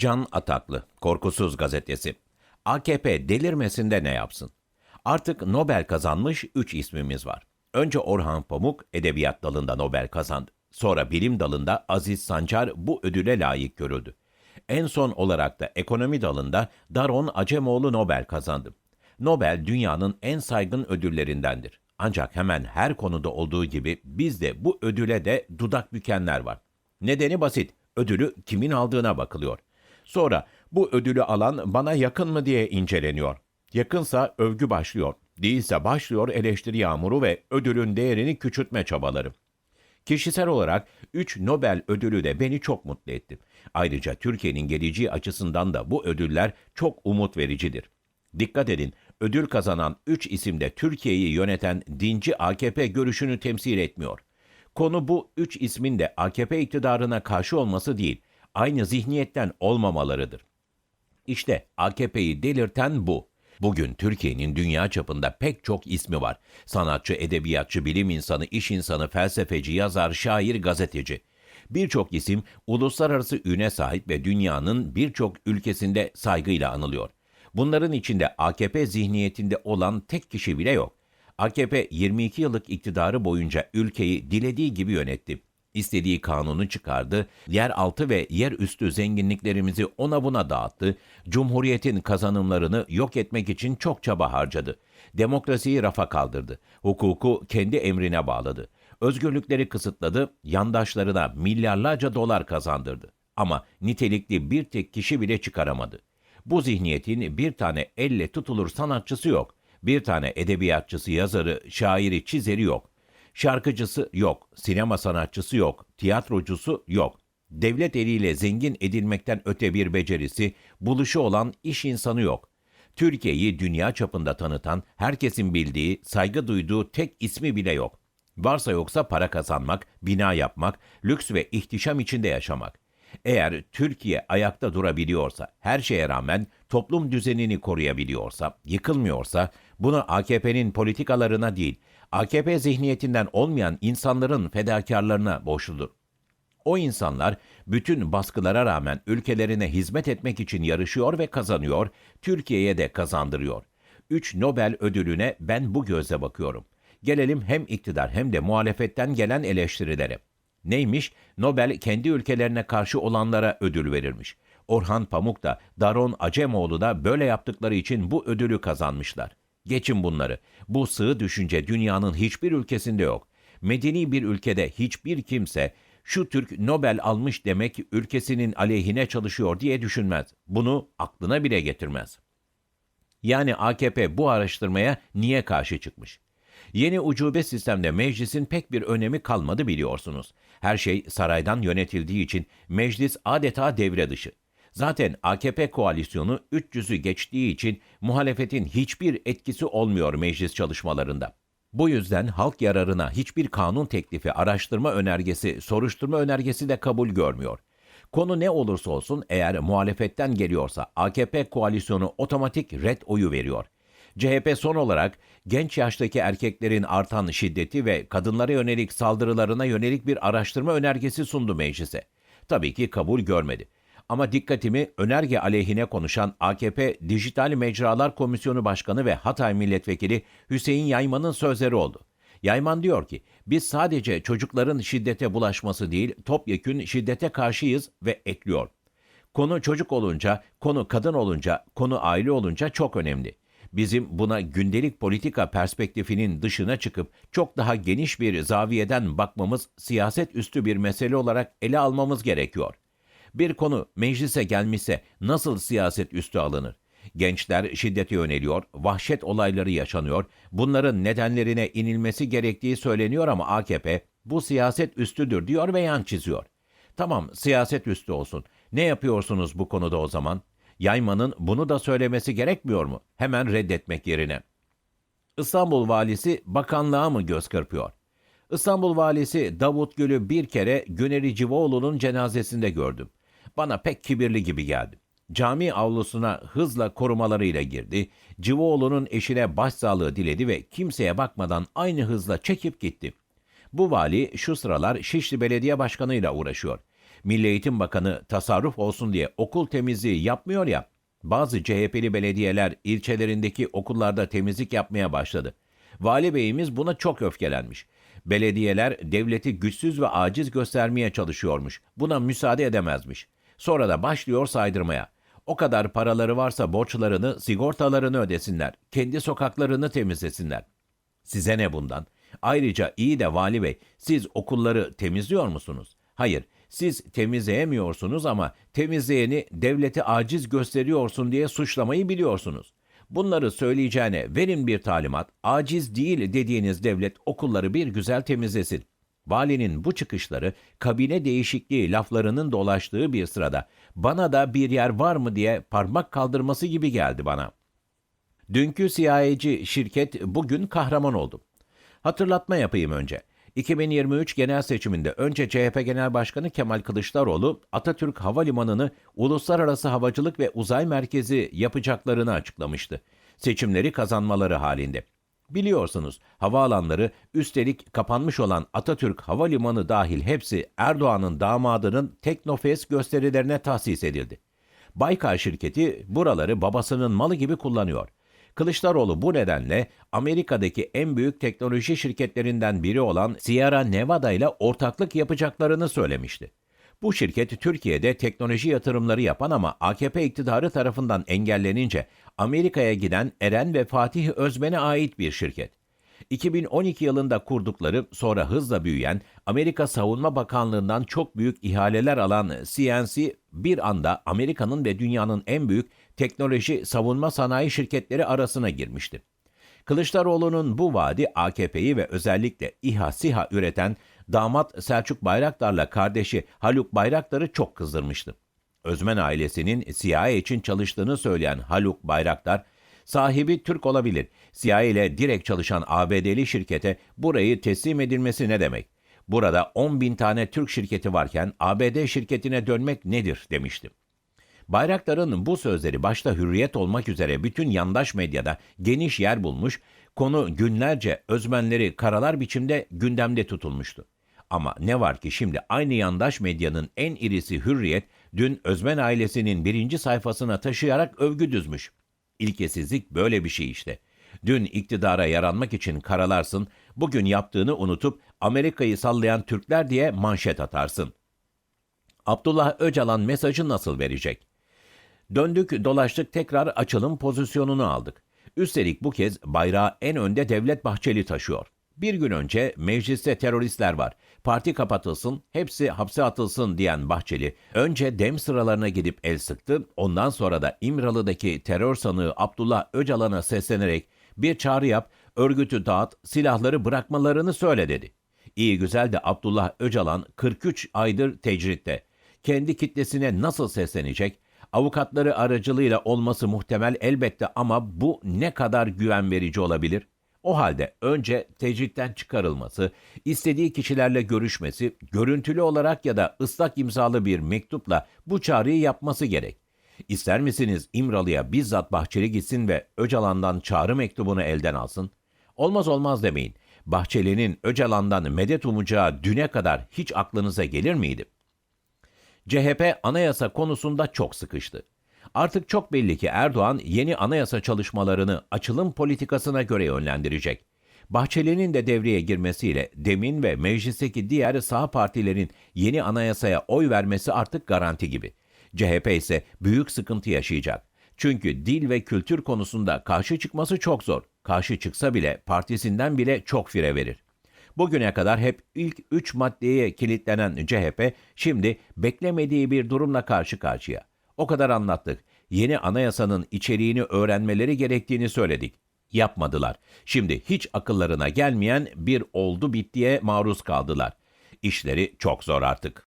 Can Ataklı, Korkusuz Gazetesi. AKP delirmesinde ne yapsın? Artık Nobel kazanmış 3 ismimiz var. Önce Orhan Pamuk edebiyat dalında Nobel kazandı. Sonra bilim dalında Aziz Sancar bu ödüle layık görüldü. En son olarak da ekonomi dalında Daron Acemoğlu Nobel kazandı. Nobel dünyanın en saygın ödüllerindendir. Ancak hemen her konuda olduğu gibi bizde bu ödüle de dudak bükenler var. Nedeni basit. Ödülü kimin aldığına bakılıyor. Sonra bu ödülü alan bana yakın mı diye inceleniyor. Yakınsa övgü başlıyor. Değilse başlıyor eleştiri yağmuru ve ödülün değerini küçültme çabaları. Kişisel olarak 3 Nobel ödülü de beni çok mutlu etti. Ayrıca Türkiye'nin geleceği açısından da bu ödüller çok umut vericidir. Dikkat edin, ödül kazanan 3 isim de Türkiye'yi yöneten dinci AKP görüşünü temsil etmiyor. Konu bu 3 ismin de AKP iktidarına karşı olması değil, aynı zihniyetten olmamalarıdır. İşte AKP'yi delirten bu. Bugün Türkiye'nin dünya çapında pek çok ismi var. Sanatçı, edebiyatçı, bilim insanı, iş insanı, felsefeci, yazar, şair, gazeteci. Birçok isim uluslararası üne sahip ve dünyanın birçok ülkesinde saygıyla anılıyor. Bunların içinde AKP zihniyetinde olan tek kişi bile yok. AKP 22 yıllık iktidarı boyunca ülkeyi dilediği gibi yönetti. İstediği kanunu çıkardı, yer altı ve yer üstü zenginliklerimizi ona buna dağıttı, Cumhuriyetin kazanımlarını yok etmek için çok çaba harcadı. Demokrasiyi rafa kaldırdı, hukuku kendi emrine bağladı. Özgürlükleri kısıtladı, yandaşlarına milyarlarca dolar kazandırdı. Ama nitelikli bir tek kişi bile çıkaramadı. Bu zihniyetin bir tane elle tutulur sanatçısı yok. Bir tane edebiyatçısı, yazarı, şairi, çizeri yok. Şarkıcısı yok, sinema sanatçısı yok, tiyatrocusu yok. Devlet eliyle zengin edilmekten öte bir becerisi, buluşu olan iş insanı yok. Türkiye'yi dünya çapında tanıtan, herkesin bildiği, saygı duyduğu tek ismi bile yok. Varsa yoksa para kazanmak, bina yapmak, lüks ve ihtişam içinde yaşamak. Eğer Türkiye ayakta durabiliyorsa, her şeye rağmen toplum düzenini koruyabiliyorsa, yıkılmıyorsa, bunu AKP'nin politikalarına değil, AKP zihniyetinden olmayan insanların fedakarlarına borçludur. O insanlar bütün baskılara rağmen ülkelerine hizmet etmek için yarışıyor ve kazanıyor, Türkiye'ye de kazandırıyor. 3 Nobel ödülüne ben bu gözle bakıyorum. Gelelim hem iktidar hem de muhalefetten gelen eleştirilere. Neymiş? Nobel kendi ülkelerine karşı olanlara ödül verirmiş. Orhan Pamuk da Daron Acemoğlu da böyle yaptıkları için bu ödülü kazanmışlar. Geçin bunları. Bu sığ düşünce dünyanın hiçbir ülkesinde yok. Medeni bir ülkede hiçbir kimse şu Türk Nobel almış demek ülkesinin aleyhine çalışıyor diye düşünmez. Bunu aklına bile getirmez. Yani AKP bu araştırmaya niye karşı çıkmış? Yeni ucube sistemde meclisin pek bir önemi kalmadı biliyorsunuz. Her şey saraydan yönetildiği için meclis adeta devre dışı. Zaten AKP koalisyonu 300'ü geçtiği için muhalefetin hiçbir etkisi olmuyor meclis çalışmalarında. Bu yüzden halk yararına hiçbir kanun teklifi, araştırma önergesi, soruşturma önergesi de kabul görmüyor. Konu ne olursa olsun eğer muhalefetten geliyorsa AKP koalisyonu otomatik red oyu veriyor. CHP son olarak genç yaştaki erkeklerin artan şiddeti ve kadınlara yönelik saldırılarına yönelik bir araştırma önergesi sundu meclise. Tabii ki kabul görmedi. Ama dikkatimi önerge aleyhine konuşan AKP Dijital Mecralar Komisyonu Başkanı ve Hatay Milletvekili Hüseyin Yayman'ın sözleri oldu. Yayman diyor ki, biz sadece çocukların şiddete bulaşması değil, topyekün şiddete karşıyız ve ekliyor. Konu çocuk olunca, konu kadın olunca, konu aile olunca çok önemli. Bizim buna gündelik politika perspektifinin dışına çıkıp çok daha geniş bir zaviyeden bakmamız, siyaset üstü bir mesele olarak ele almamız gerekiyor. Bir konu meclise gelmişse nasıl siyaset üstü alınır? Gençler şiddete yöneliyor, vahşet olayları yaşanıyor. Bunların nedenlerine inilmesi gerektiği söyleniyor ama AKP bu siyaset üstüdür diyor ve yan çiziyor. Tamam siyaset üstü olsun. Ne yapıyorsunuz bu konuda o zaman? Yayman'ın bunu da söylemesi gerekmiyor mu? Hemen reddetmek yerine. İstanbul valisi bakanlığa mı göz kırpıyor? İstanbul valisi Davut Gül'ü bir kere Güneri Civoğlu'nun cenazesinde gördüm. Bana pek kibirli gibi geldi. Cami avlusuna hızla korumalarıyla girdi. Civoğlu'nun eşine başsağlığı diledi ve kimseye bakmadan aynı hızla çekip gitti. Bu vali şu sıralar Şişli Belediye Başkanı'yla uğraşıyor. Milli Eğitim Bakanı tasarruf olsun diye okul temizliği yapmıyor ya. Bazı CHP'li belediyeler ilçelerindeki okullarda temizlik yapmaya başladı. Vali beyimiz buna çok öfkelenmiş. Belediyeler devleti güçsüz ve aciz göstermeye çalışıyormuş. Buna müsaade edemezmiş. Sonra da başlıyor saydırmaya. O kadar paraları varsa borçlarını, sigortalarını ödesinler. Kendi sokaklarını temizlesinler. Size ne bundan? Ayrıca iyi de vali bey, siz okulları temizliyor musunuz? Hayır, siz temizleyemiyorsunuz ama temizleyeni devleti aciz gösteriyorsun diye suçlamayı biliyorsunuz. Bunları söyleyeceğine verin bir talimat, aciz değil dediğiniz devlet okulları bir güzel temizlesin. Valinin bu çıkışları kabine değişikliği laflarının dolaştığı bir sırada bana da bir yer var mı diye parmak kaldırması gibi geldi bana. Dünkü CIA'ci şirket bugün kahraman oldu. Hatırlatma yapayım önce. 2023 genel seçiminde önce CHP Genel Başkanı Kemal Kılıçdaroğlu Atatürk Havalimanı'nı uluslararası havacılık ve uzay merkezi yapacaklarını açıklamıştı. Seçimleri kazanmaları halinde. Biliyorsunuz havaalanları üstelik kapanmış olan Atatürk Havalimanı dahil hepsi Erdoğan'ın damadının Teknofest gösterilerine tahsis edildi. Baykar şirketi buraları babasının malı gibi kullanıyor. Kılıçdaroğlu bu nedenle Amerika'daki en büyük teknoloji şirketlerinden biri olan Sierra Nevada ile ortaklık yapacaklarını söylemişti. Bu şirket Türkiye'de teknoloji yatırımları yapan ama AKP iktidarı tarafından engellenince Amerika'ya giden Eren ve Fatih Özmen'e ait bir şirket. 2012 yılında kurdukları sonra hızla büyüyen Amerika Savunma Bakanlığı'ndan çok büyük ihaleler alan CNC bir anda Amerika'nın ve dünyanın en büyük teknoloji savunma sanayi şirketleri arasına girmişti. Kılıçdaroğlu'nun bu vaadi AKP'yi ve özellikle İHA SİHA üreten damat Selçuk Bayraktar'la kardeşi Haluk Bayraktar'ı çok kızdırmıştı. Özmen ailesinin CIA için çalıştığını söyleyen Haluk Bayraktar, sahibi Türk olabilir. CIA ile direkt çalışan ABD'li şirkete burayı teslim edilmesi ne demek? Burada 10 bin tane Türk şirketi varken ABD şirketine dönmek nedir demişti. Bayraktar'ın bu sözleri başta hürriyet olmak üzere bütün yandaş medyada geniş yer bulmuş, konu günlerce özmenleri karalar biçimde gündemde tutulmuştu. Ama ne var ki şimdi aynı yandaş medyanın en irisi Hürriyet, dün Özmen ailesinin birinci sayfasına taşıyarak övgü düzmüş. İlkesizlik böyle bir şey işte. Dün iktidara yaranmak için karalarsın, bugün yaptığını unutup Amerika'yı sallayan Türkler diye manşet atarsın. Abdullah Öcalan mesajı nasıl verecek? Döndük dolaştık tekrar açılım pozisyonunu aldık. Üstelik bu kez bayrağı en önde Devlet Bahçeli taşıyor. Bir gün önce mecliste teröristler var. Parti kapatılsın, hepsi hapse atılsın diyen Bahçeli, önce dem sıralarına gidip el sıktı, ondan sonra da İmralı'daki terör sanığı Abdullah Öcalan'a seslenerek bir çağrı yap, örgütü dağıt, silahları bırakmalarını söyle dedi. İyi güzel de Abdullah Öcalan 43 aydır tecritte. Kendi kitlesine nasıl seslenecek? Avukatları aracılığıyla olması muhtemel elbette ama bu ne kadar güven verici olabilir? O halde önce tecritten çıkarılması, istediği kişilerle görüşmesi, görüntülü olarak ya da ıslak imzalı bir mektupla bu çağrıyı yapması gerek. İster misiniz İmralı'ya bizzat Bahçeli gitsin ve Öcalan'dan çağrı mektubunu elden alsın? Olmaz olmaz demeyin. Bahçeli'nin Öcalan'dan medet umacağı düne kadar hiç aklınıza gelir miydi? CHP anayasa konusunda çok sıkıştı. Artık çok belli ki Erdoğan yeni anayasa çalışmalarını açılım politikasına göre yönlendirecek. Bahçeli'nin de devreye girmesiyle Demin ve meclisteki diğer sağ partilerin yeni anayasaya oy vermesi artık garanti gibi. CHP ise büyük sıkıntı yaşayacak. Çünkü dil ve kültür konusunda karşı çıkması çok zor. Karşı çıksa bile partisinden bile çok fire verir. Bugüne kadar hep ilk üç maddeye kilitlenen CHP şimdi beklemediği bir durumla karşı karşıya. O kadar anlattık. Yeni anayasanın içeriğini öğrenmeleri gerektiğini söyledik. Yapmadılar. Şimdi hiç akıllarına gelmeyen bir oldu bittiye maruz kaldılar. İşleri çok zor artık.